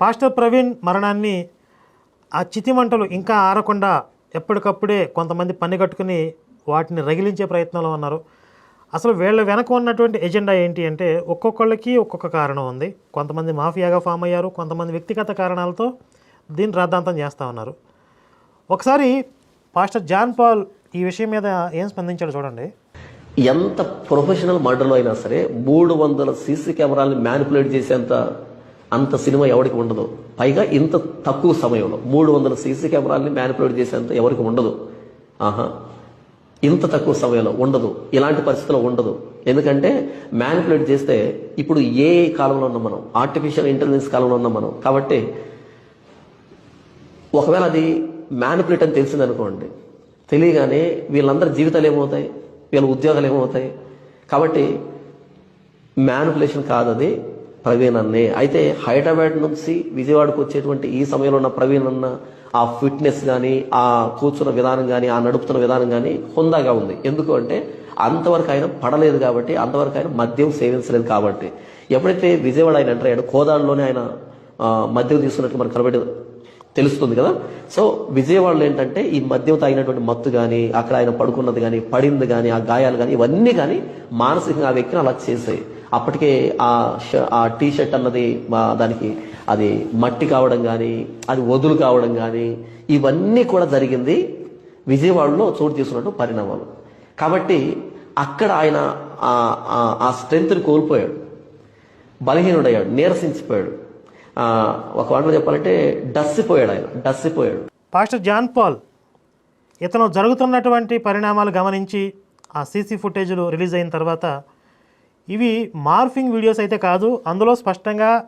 Pastor Praveen మరణాన్ని ఆ చితిమంటలు ఇంకా ఆరకుండా ఎప్పటికప్పుడే కొంతమంది పని కట్టుకుని వాటిని రగిలించే ప్రయత్నంలో ఉన్నారు. అసలు వీళ్ళ వెనక ఉన్నటువంటి ఎజెండా ఏంటి అంటే ఒక్కొక్కళ్ళకి ఒక్కొక్క కారణం ఉంది. కొంతమంది మాఫియాగా ఫామ్ అయ్యారు కొంతమంది వ్యక్తిగత కారణాలతో దీన్ని రాద్ధాంతం చేస్తూ ఉన్నారు. ఒకసారి పాస్టర్ జాన్ పాల్ ఈ విషయం మీద ఏం స్పందించాడు చూడండి. ఎంత ప్రొఫెషనల్ మర్డర్లో అయినా సరే మూడు వందల సీసీ కెమెరాలను మ్యానిపులేట్ చేసేంత అంత సినిమా ఎవరికి ఉండదు. పైగా ఇంత తక్కువ సమయంలో మూడు వందల సీసీ కెమెరాల్ని మ్యానిపులేట్ చేసేంత ఎవరికి ఉండదు. ఆహా. ఇంత తక్కువ సమయంలో ఉండదు. ఇలాంటి పరిస్థితుల్లో ఉండదు. ఎందుకంటే మ్యానిపులేట్ చేస్తే ఇప్పుడు ఏ కాలంలో ఉన్నాం మనం? ఆర్టిఫిషియల్ ఇంటెలిజెన్స్ కాలంలో ఉన్నాం మనం. కాబట్టి ఒకవేళ అది మ్యానిపులేట్ అని తెలిసిందనుకోండి తెలియగానే వీళ్ళందరి జీవితాలు ఏమవుతాయి? వీళ్ళ ఉద్యోగాలు ఏమవుతాయి? కాబట్టి మ్యానిపులేషన్ కాదు అది ప్రవీణ్ అన్నే అయితే హైదరాబాద్ నుంచి విజయవాడకు వచ్చేటువంటి ఈ సమయంలో ఉన్న ప్రవీణ్ అన్న ఆ ఫిట్నెస్ కానీ ఆ కూర్చున్న విధానం కానీ ఆ నడుపుతున్న విధానం కానీ హుందాగా ఉంది. ఎందుకు అంటే అంతవరకు ఆయన పడలేదు కాబట్టి అంతవరకు ఆయన మద్యం సేవించలేదు కాబట్టి. ఎప్పుడైతే విజయవాడ ఆయన ఎంటర్ అయ్యాడు కోదాడులోనే ఆయన మద్యం తీసుకున్నట్టు మనకు కనబడి తెలుస్తుంది కదా? సో విజయవాడలో ఏంటంటే ఈ మద్యం తాగినటువంటి మత్తు కానీ అక్కడ ఆయన పడుకున్నది కానీ పడింది కానీ ఆ గాయాలు కానీ ఇవన్నీ కానీ మానసికంగా ఆ వ్యక్తిని అలా చేసాయి అప్పటికే ఆ ష- ఆ టీ షర్ట్ అన్నది మా దానికి అది మట్టి కావడం కానీ అది వదులు కావడం కానీ ఇవన్నీ కూడా జరిగింది విజయవాడలో చోటు చేసుకున్నట్టు పరిణామాలు. కాబట్టి అక్కడ ఆయన ఆ- స్ట్రెంగ్త్ని కోల్పోయాడు. బలహీనుడయ్యాడు నీరసించిపోయాడు. ఒక వాటిలో చెప్పాలంటే డస్సిపోయాడు ఆయన డస్సిపోయాడు. పాస్టర్ జాన్ పాల్ ఇతను జరుగుతున్నటువంటి పరిణామాలు గమనించి ఆ సీసీ ఫుటేజ్లు రిలీజ్ అయిన తర్వాత ఇవి మార్ఫింగ్ వీడియోస్ అయితే కాదు అందులో స్పష్టంగా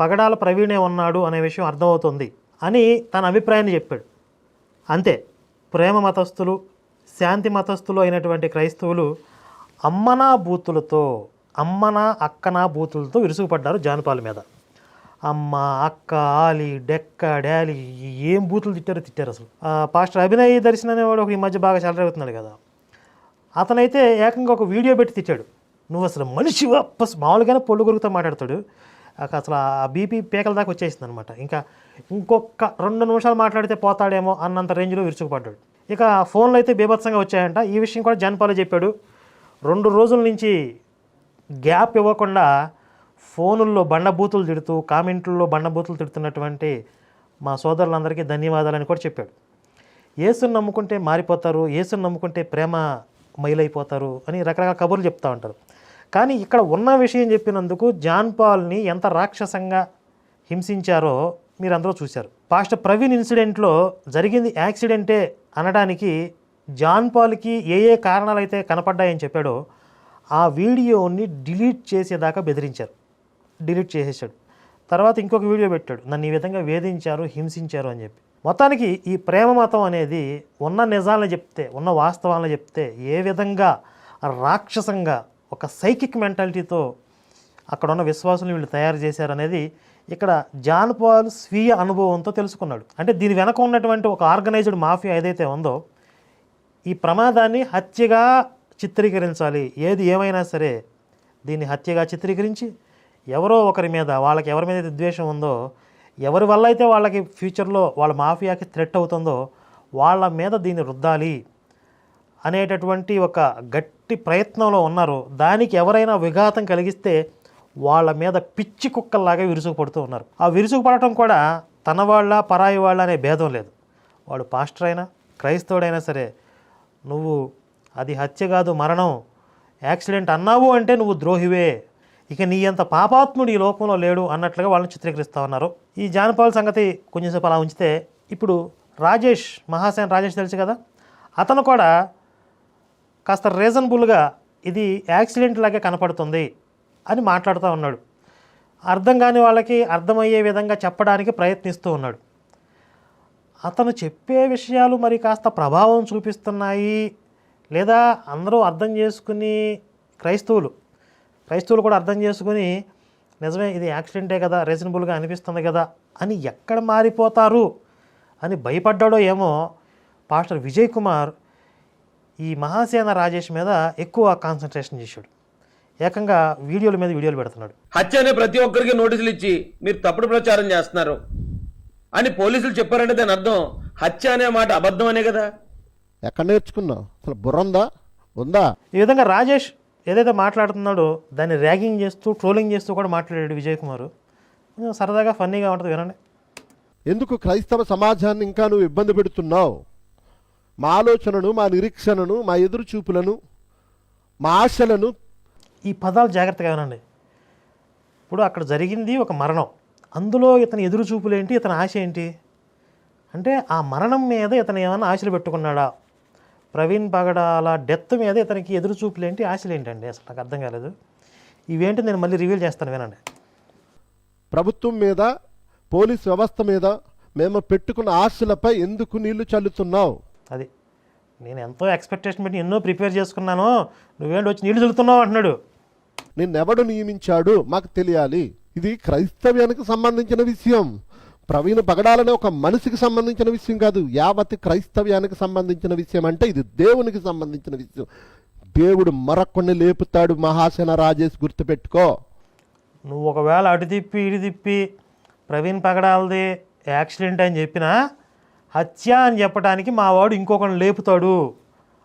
పగడాల ప్రవీణే ఉన్నాడు అనే విషయం అర్థమవుతుంది అని తన అభిప్రాయాన్ని చెప్పాడు. అంతే ప్రేమ మతస్థులు శాంతి మతస్థులు అయినటువంటి క్రైస్తవులు అమ్మనా బూతులతో అమ్మనా అక్కనా బూతులతో విరుసుకుపడ్డారు జానపాల మీద. అమ్మ అక్క ఆలి డెక్క డాలి ఏం బూతులు తిట్టారో తిట్టారు అసలు. ఆ, పాస్టర్ అభినయ్ దర్శన్ అనేవాడు ఒక ఈ మధ్య బాగా చెలరేగుతున్నాడు కదా. అతనైతే ఏకంగా ఒక వీడియో పెట్టి తిట్టాడు. నువ్వు అసలు మనిషివా? పస్ మామూలుగానే పొళ్ళు కొరుకుతో మాట్లాడతాడు. అసలు ఆ బీపీ పేకల దాకా వచ్చేసింది అనమాట ఇంకా ఇంకొక రెండు నిమిషాలు మాట్లాడితే పోతాడేమో అన్నంత రేంజ్లో విరుచుకుపడ్డాడు. ఇక ఫోన్లు అయితే బీభత్సంగా వచ్చాయంట. ఈ విషయం కూడా జన్పాలు చెప్పాడు. రెండు రోజుల నుంచి గ్యాప్ ఇవ్వకుండా ఫోనుల్లో బండబూతులు తిడుతూ కామెంట్లలో బండబూతులు తిడుతున్నటువంటి మా సోదరులందరికీ ధన్యవాదాలని కూడా చెప్పాడు. ఏసును నమ్ముకుంటే మారిపోతారు ఏసును నమ్ముకుంటే ప్రేమ మైలైపోతారు అని రకరకాల కబుర్లు చెప్తా ఉంటారు. కానీ ఇక్కడ ఉన్న విషయం చెప్పినందుకు జాన్ పాల్ని ఎంత రాక్షసంగా హింసించారో మీరు అందరూ చూశారు. పాస్టర్ ప్రవీణ్ ఇన్సిడెంట్లో జరిగింది యాక్సిడెంటే అనడానికి జాన్ పాల్కి ఏ ఏ కారణాలైతే కనపడ్డాయని చెప్పాడో ఆ వీడియోని డిలీట్ చేసేదాకా బెదిరించారు. డిలీట్ చేసేసాడు. తర్వాత ఇంకొక వీడియో పెట్టాడు. నన్ను ఈ విధంగా వేధించారు హింసించారు అని చెప్పి. మొత్తానికి ఈ ప్రేమ మతం అనేది ఉన్న నిజాలను చెప్తే ఉన్న వాస్తవాలను చెప్తే ఏ విధంగా రాక్షసంగా ఒక సైకిక్ మెంటాలిటీతో అక్కడ ఉన్న విశ్వాసులు వీళ్ళు తయారు చేశారనేది ఇక్కడ జాన్ పాల్ స్వీయ అనుభవంతో తెలుసుకున్నాడు. అంటే దీని వెనక ఉన్నటువంటి ఒక ఆర్గనైజ్డ్ మాఫియా ఏదైతే ఉందో ఈ ప్రమాదాన్ని హత్యగా చిత్రీకరించాలి. ఏది ఏమైనా సరే దీన్ని హత్యగా చిత్రీకరించి ఎవరో ఒకరి మీద వాళ్ళకి ఎవరి మీద అయితే ద్వేషం ఉందో ఎవరి వల్ల అయితే వాళ్ళకి ఫ్యూచర్లో వాళ్ళ మాఫియాకి థ్రెట్ అవుతుందో వాళ్ళ మీద దీన్ని రుద్దాలి. అనేటటువంటి ఒక గట్టి ప్రయత్నంలో ఉన్నారు. దానికి ఎవరైనా విఘాతం కలిగిస్తే వాళ్ళ మీద పిచ్చి కుక్కల్లాగా విరుసుకుపడుతూ ఉన్నారు. ఆ విరుసుకుపడటం కూడా తన వాళ్ళ పరాయి వాళ్ళ అనే భేదం లేదు. వాడు పాస్టర్ అయినా క్రైస్తవుడైనా సరే నువ్వు అది హత్య కాదు మరణం యాక్సిడెంట్ అన్నావు అంటే నువ్వు ద్రోహివే. ఇక నీ అంత పాపాత్ముడు ఈ లోకంలో లేడు అన్నట్లుగా వాళ్ళని చిత్రీకరిస్తూ ఉన్నారు. ఈ జానపాల సంగతి కొంచెంసేపు అలా ఉంచితే ఇప్పుడు రాజేష్ మహాసేన్ రాజేష్ తెలుసు కదా? అతను కూడా కాస్త రీజనబుల్గా ఇది యాక్సిడెంట్ లాగే కనపడుతుంది అని మాట్లాడుతూ ఉన్నాడు. అర్థం కాని వాళ్ళకి అర్థమయ్యే విధంగా చెప్పడానికి ప్రయత్నిస్తూ ఉన్నాడు. అతను చెప్పే విషయాలు మరి కాస్త ప్రభావం చూపిస్తున్నాయి లేదా అందరూ అర్థం చేసుకుని క్రైస్తవులు క్రైస్తవులు కూడా అర్థం చేసుకుని నిజమే ఇది యాక్సిడెంటే కదా రీజనబుల్గా అనిపిస్తుంది కదా అని ఎక్కడ మారిపోతారు అని భయపడ్డాడో ఏమో పాస్టర్ విజయ్ కుమార్ ఈ మహాసేన రాజేష్ మీద ఎక్కువ కాన్సన్ట్రేషన్ చేశాడు. ఏకంగా వీడియోల మీద వీడియోలు పెడుతున్నాడు. హత్య అనే ప్రతి ఒక్కరికి నోటీసులు ఇచ్చి మీరు తప్పుడు ప్రచారం చేస్తున్నారు. అని పోలీసులు చెప్పారంటే దాని అర్థం హత్య అనే మాట అబద్ధం అనే కదా. ఎక్కడ నేర్చుకున్నావు? అసలు బుర్ర ఉందా? ఉందా? ఈ విధంగా రాజేష్ ఏదైతే మాట్లాడుతున్నాడో దాన్ని ర్యాగింగ్ చేస్తూ ట్రోలింగ్ చేస్తూ కూడా మాట్లాడాడు విజయ్ కుమార్. సరదాగా ఫన్నీగా ఉంటుంది వినండి ఎందుకు క్రైస్తవ సమాజాన్ని ఇంకా నువ్వు ఇబ్బంది పెడుతున్నావు? మా ఆలోచనను మా నిరీక్షణను మా ఎదురు చూపులను మా ఆశలను ఈ పదాలు జాగ్రత్తగా వినండి. ఇప్పుడు అక్కడ జరిగింది ఒక మరణం. అందులో ఇతని ఎదురు చూపులు ఏంటి ఇతని ఆశ ఏంటి? అంటే ఆ మరణం మీద ఇతను ఏమైనా ఆశలు పెట్టుకున్నాడా? ప్రవీణ్ పగడాల డెత్ మీద ఇతనికి ఎదురు చూపులు ఏంటి ఆశలు ఏంటండి అసలు నాకు అర్థం కాలేదు. ఇవేంటి నేను మళ్ళీ రివీల్ చేస్తాను వినండి. ప్రభుత్వం మీద పోలీస్ వ్యవస్థ మీద మేము పెట్టుకున్న ఆశలపై ఎందుకు నీళ్ళు చల్లుతున్నావు? అది. నేను ఎంతో ఎక్స్పెక్టేషన్ పెట్టి ఎన్నో ప్రిపేర్ చేసుకున్నాను నువ్వేంటి వచ్చి నీళ్ళు చల్లుతున్నావు అంటున్నాడు. నిన్నెవడు నియమించాడు మాకు తెలియాలి. ఇది క్రైస్తవ్యానికి సంబంధించిన విషయం. ప్రవీణ పగడాలనే ఒక మనిషికి సంబంధించిన విషయం కాదు యావత్ క్రైస్తవ్యానికి సంబంధించిన విషయం అంటే ఇది దేవునికి సంబంధించిన విషయం. దేవుడు మరొకడిని లేపుతాడు మహాసేన రాజేష్ గుర్తుపెట్టుకో. నువ్వు ఒకవేళ అటు తిప్పి ఇటు తిప్పి ప్రవీణ్ పగడాలది యాక్సిడెంట్ అని చెప్పినా హత్య అని చెప్పడానికి మా వాడు ఇంకొకరిని లేపుతాడు.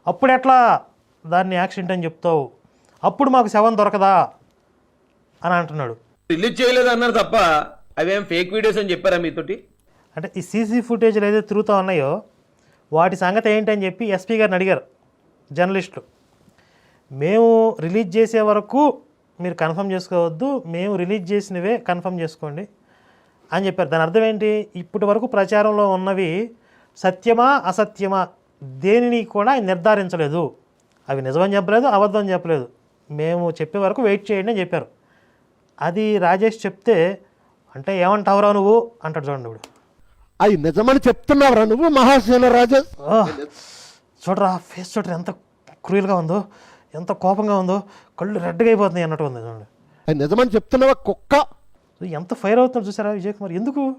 అప్పుడు ఎట్లా దాన్ని యాక్సిడెంట్ అని చెప్తావు? అప్పుడు మాకు శవం దొరకదా? అని అంటున్నాడు. రిలీజ్ చేయలేదు అన్నారు తప్ప అవేం ఫేక్ వీడియోస్ అని చెప్పారా మీతోటి? అంటే ఈ సీసీ ఫుటేజ్లు ఏదైతే తిరుగుతూ ఉన్నాయో వాటి సంగతి ఏంటని చెప్పి ఎస్పీ గారిని అడిగారు జర్నలిస్టులు. మేము రిలీజ్ చేసే వరకు మీరు కన్ఫర్మ్ చేసుకోవద్దు మేము రిలీజ్ చేసినవే కన్ఫర్మ్ చేసుకోండి. అని చెప్పారు. దాని అర్థం ఏంటి? ఇప్పటి వరకు ప్రచారంలో ఉన్నవి సత్యమా అసత్యమా దేనిని కూడా నిర్ధారించలేదు. అవి నిజమని చెప్పలేదు అబద్ధం చెప్పలేదు. మేము చెప్పే వరకు వెయిట్ చేయండి అని చెప్పారు. అది రాజేష్ చెప్తే అంటే ఏమంటావురా నువ్వు? అంటాడు చూడండి ఇప్పుడు. అవి నిజమని చెప్తున్నావురా నువ్వు మహాసేన రాజేష్? చూడరా ఫేస్ చూడరా ఎంత క్రూయల్గా ఉందో ఎంత కోపంగా ఉందో కళ్ళు రెడ్గా అయిపోతున్నాయి అన్నట్టు ఉంది చూడండి. అవి నిజమని చెప్తున్నావా కుక్క? ఎంత ఫైర్ అవుతుందో చూసారా విజయ్ కుమార్ ఎందుకు?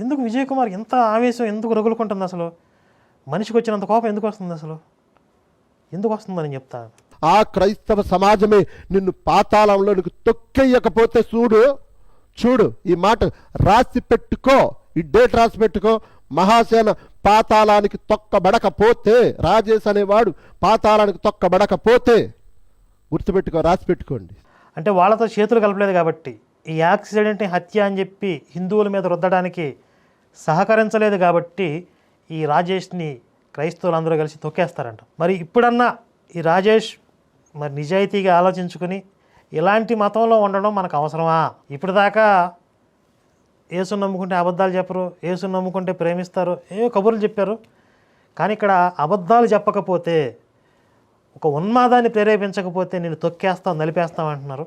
ఎందుకు విజయ్ కుమార్ ఎంత ఆవేశం ఎందుకు రగులుకుంటుంది అసలు? మనిషికి వచ్చినంత కోపం ఎందుకు వస్తుంది అసలు? ఎందుకు వస్తుందని చెప్తా. ఆ క్రైస్తవ సమాజమే నిన్ను పాతాళంలోనికి తొక్కేయకపోతే చూడు చూడు ఈ మాట రాసి పెట్టుకో ఈ డేట్ రాసి పెట్టుకో. మహాసేన పాతాళానికి తొక్కబడకపోతే రాజేష్ అనేవాడు పాతాళానికి తొక్కబడకపోతే గుర్తుపెట్టుకో రాసి పెట్టుకోండి. అంటే వాళ్ళతో చేతులు కలపలేదు కాబట్టి. ఈ యాక్సిడెంట్ని హత్య అని చెప్పి హిందువుల మీద రుద్దడానికి సహకరించలేదు కాబట్టి ఈ రాజేష్ని క్రైస్తవులందరూ కలిసి తొక్కేస్తారంట. మరి ఇప్పుడన్నా ఈ రాజేష్ మరి నిజాయితీగా ఆలోచించుకుని ఇలాంటి మతంలో ఉండడం మనకు అవసరమా? ఇప్పటిదాకా ఏసును నమ్ముకుంటే అబద్ధాలు చెప్పరు ఏసును నమ్ముకుంటే ప్రేమిస్తారు ఏ కబుర్లు చెప్పారు. కానీ ఇక్కడ అబద్ధాలు చెప్పకపోతే ఒక ఉన్మాదాన్ని ప్రేరేపించకపోతే నేను తొక్కేస్తాం నలిపేస్తాం అంటున్నారు.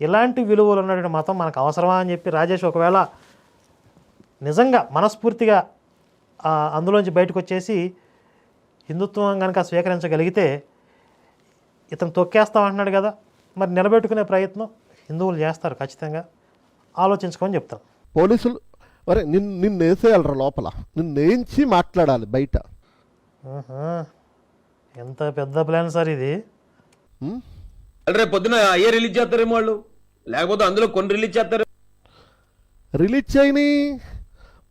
ఇలాంటి విలువలు ఉన్నటువంటి మతం మనకు అవసరమా అని చెప్పి రాజేష్ ఒకవేళ నిజంగా మనస్ఫూర్తిగా ఆ, అందులోంచి బయటకు వచ్చేసి హిందుత్వం కనుక స్వీకరించగలిగితే ఇతను తొక్కేస్తాం అంటున్నాడు కదా మరి నిలబెట్టుకునే ప్రయత్నం హిందువులు చేస్తారు ఖచ్చితంగా. ఆలోచించుకొని చెప్తాను పోలీసులు అరే నిన్ను నిన్ను వేసేయాలరా లోపల. నిన్ను వేయించి మాట్లాడాలి బయట. ఎంత పెద్ద ప్లాన్ సార్ ఇది. రేపు పొద్దున అయ్యే రిలీజ్ చేస్తారేమో వాళ్ళు? లేకపోతే అందులో కొన్ని రిలీజ్ చేస్తారు. రిలీజ్ చేయని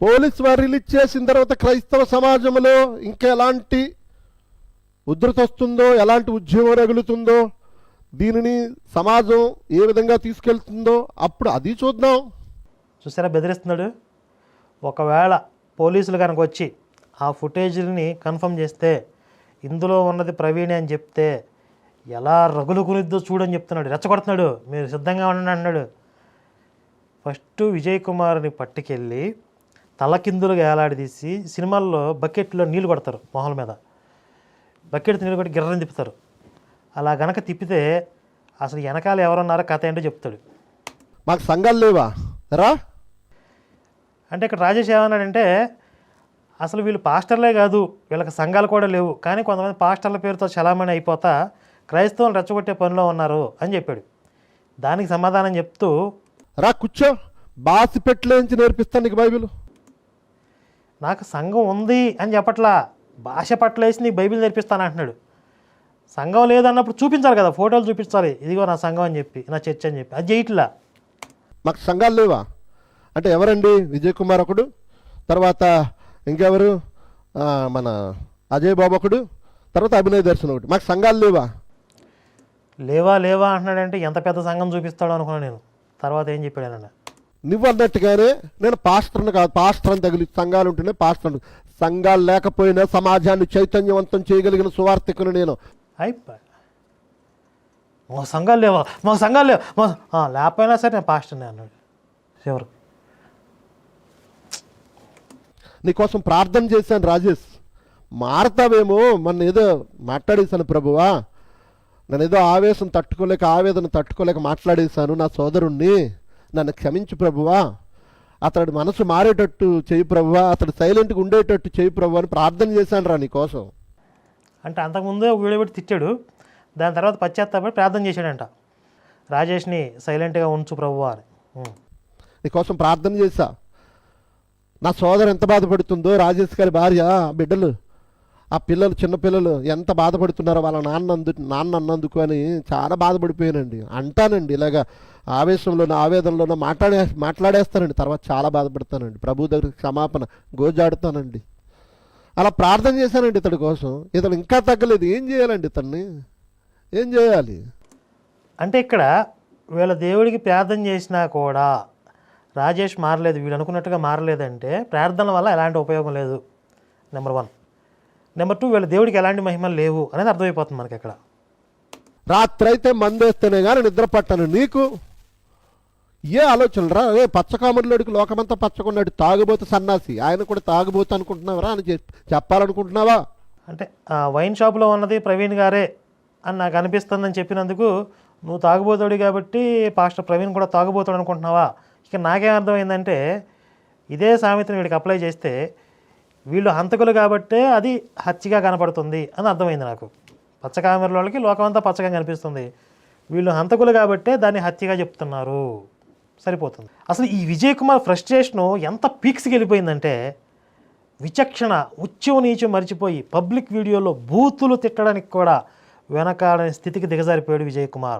పోలీస్ వారు రిలీజ్ చేసిన తర్వాత క్రైస్తవ సమాజంలో ఇంకా ఎలాంటి ఉధృత వస్తుందో ఎలాంటి ఉద్యమం రగులుతుందో దీనిని సమాజం ఏ విధంగా తీసుకెళ్తుందో అప్పుడు అది చూద్దాం. చూసారా బెదిరిస్తున్నాడు? ఒకవేళ పోలీసులు కనుక వచ్చి ఆ ఫుటేజ్ని కన్ఫర్మ్ చేస్తే ఇందులో ఉన్నది ప్రవీణ్ అని చెప్తే ఎలా రగులు కునిద్దో చూడని చెప్తున్నాడు. రెచ్చగొడుతున్నాడు. మీరు సిద్ధంగా ఉండండి అన్నాడు. ఫస్ట్ విజయ్ కుమార్ని పట్టుకెళ్ళి తలకిందులుగా ఏలాడదీసి సినిమాల్లో బకెట్లో నీళ్ళు కొడతారు మొహల మీద. బకెట్ నీళ్ళు కొట్టి గిర్రని తిప్పుతారు. అలా గనక తిప్పితే అసలు వెనకాల ఎవరున్నారో కథ ఏంటో చెప్తాడు. మాకు సంఘాలు లేవా? రా. అంటే ఇక్కడ రాజేష్ ఏమన్నాడంటే అసలు వీళ్ళు పాస్టర్లే కాదు వీళ్ళకి సంఘాలు కూడా లేవు. కానీ కొంతమంది పాస్టర్ల పేరుతో చలామణి అయిపోతా క్రైస్తవులు రెచ్చగొట్టే పనిలో ఉన్నారు అని చెప్పాడు. దానికి సమాధానం చెప్తూ రా కూర్చో బాసి పెట్లేంచి నేర్పిస్తాను నీకు బైబిల్. నాకు సంఘం ఉంది అని చెప్పట్లా భాష పట్లేసి నీకు బైబిల్ నేర్పిస్తాను అంటున్నాడు. సంఘం లేదన్నప్పుడు చూపించాలి కదా ఫోటోలు చూపించాలి. ఇదిగో నా సంఘం అని చెప్పి నా చర్చ్ అని చెప్పి అది చేయట్లా? మాకు సంఘాలు లేవా? అంటే ఎవరండి? విజయ్ కుమార్ ఒకడు తర్వాత ఇంకెవరు? మన అజయ్ బాబు ఒకడు తర్వాత అభినయ్ దర్శన్ ఒకటి మాకు సంఘాలు లేవా? లేవా లేవా అంటున్నాడంటే ఎంత పెద్ద సంఘం చూపిస్తాడో అనుకున్నాను నేను. తర్వాత ఏం చెప్పాడనండి నువ్వు అన్నట్టుగానే నేను పాస్టర్ని కాదు పాస్టర్ అని తగిలి సంఘాలు ఉంటేనే పాస్టర్ సంఘాలు లేకపోయినా సమాజాన్ని చైతన్యవంతం చేయగలిగిన సువార్థికుని నేను. అయిపోయి మాకు సంఘాలు లేవా? మాకు సంఘాలు లేవు? మా లేకపోయినా సరే నేను పాస్టర్ని అన్నాడు. ఎవరు? నీకోసం ప్రార్థన చేశాను రాజేష్. మారతావేమో మన ఏదో మాట్లాడేశాను ప్రభువా. నేను ఏదో ఆవేశం తట్టుకోలేక ఆవేదన తట్టుకోలేక మాట్లాడేశాను నా సోదరుణ్ణి. నన్ను క్షమించు ప్రభువా. అతడి మనసు మారేటట్టు చేయి ప్రభువా. అతడు సైలెంట్గా ఉండేటట్టు చేయి ప్రభు అని ప్రార్థన చేశాను రా నీకోసం. అంటే అంతకుముందే ఒక వీడియో పెట్టి తిట్టాడు. దాని తర్వాత పశ్చాత్తాపడి ప్రార్థన చేశాడంట. రాజేష్ని సైలెంట్గా ఉంచు ప్రభువా అని. నీకోసం ప్రార్థన చేశా. నా సోదరు ఎంత బాధపడుతుందో రాజేష్ గారి భార్య బిడ్డలు. ఆ పిల్లలు చిన్నపిల్లలు ఎంత బాధపడుతున్నారో వాళ్ళ నాన్న అందు నాన్న అన్నందుకు అని చాలా బాధపడిపోయానండి అంటానండి ఇలాగా ఆవేశంలోనో ఆవేదనలోనో మాట్లాడే మాట్లాడేస్తానండి తర్వాత చాలా బాధపడతానండి. ప్రభు దగ్గర క్షమాపణ గోజాడుతానండి. అలా ప్రార్థన చేశానండి ఇతడి కోసం. ఇతను ఇంకా తగ్గలేదు. ఏం చేయాలండి ఇతన్ని? ఏం చేయాలి? అంటే ఇక్కడ వీళ్ళ దేవుడికి ప్రార్థన చేసినా కూడా రాజేష్ మారలేదు. వీడు అనుకున్నట్టుగా మారలేదంటే ప్రార్థన వల్ల ఎలాంటి ఉపయోగం లేదు. Number one. నెంబర్ టూ వీళ్ళ దేవుడికి ఎలాంటి మహిమలు లేవు అనేది అర్థమైపోతుంది మనకి ఇక్కడ రాత్రైతే మందేస్తేనే కానీ నిద్ర పట్టను. నీకు ఏ ఆలోచనలు రా? ఏ పచ్చకామరులోడికి లోకమంతా పచ్చకున్నాడు తాగుబోతు సన్నాసి. ఆయన కూడా తాగుబోతు అనుకుంటున్నావరా అని చెప్- చెప్పాలనుకుంటున్నావా? అంటే ఆ వైన్ షాప్లో ఉన్నది ప్రవీణ్ గారే అని నాకు అనిపిస్తుందని చెప్పినందుకు నువ్వు తాగుబోతాడు కాబట్టి పాస్టర్ ప్రవీణ్ కూడా తాగుబోతాడు అనుకుంటున్నావా? ఇక నాకేం అర్థమైందంటే ఇదే సామెతను వీడికి అప్లై చేస్తే వీళ్ళు హంతకులు కాబట్టే అది హత్యగా కనపడుతుంది అని అర్థమైంది నాకు. పచ్చకామెరల వాళ్ళకి లోకమంతా పచ్చగా కనిపిస్తుంది. వీళ్ళు హంతకులు కాబట్టే దాన్ని హత్యగా చెప్తున్నారు. సరిపోతుంది. అసలు ఈ విజయ్ కుమార్ ఫ్రస్ట్రేషను ఎంత పీక్స్కి వెళ్ళిపోయిందంటే విచక్షణ ఉచ్చం నీచం మర్చిపోయి పబ్లిక్ వీడియోలో బూతులు తిట్టడానికి కూడా వెనకాడని స్థితికి దిగజారిపోయాడు విజయ్ కుమార్.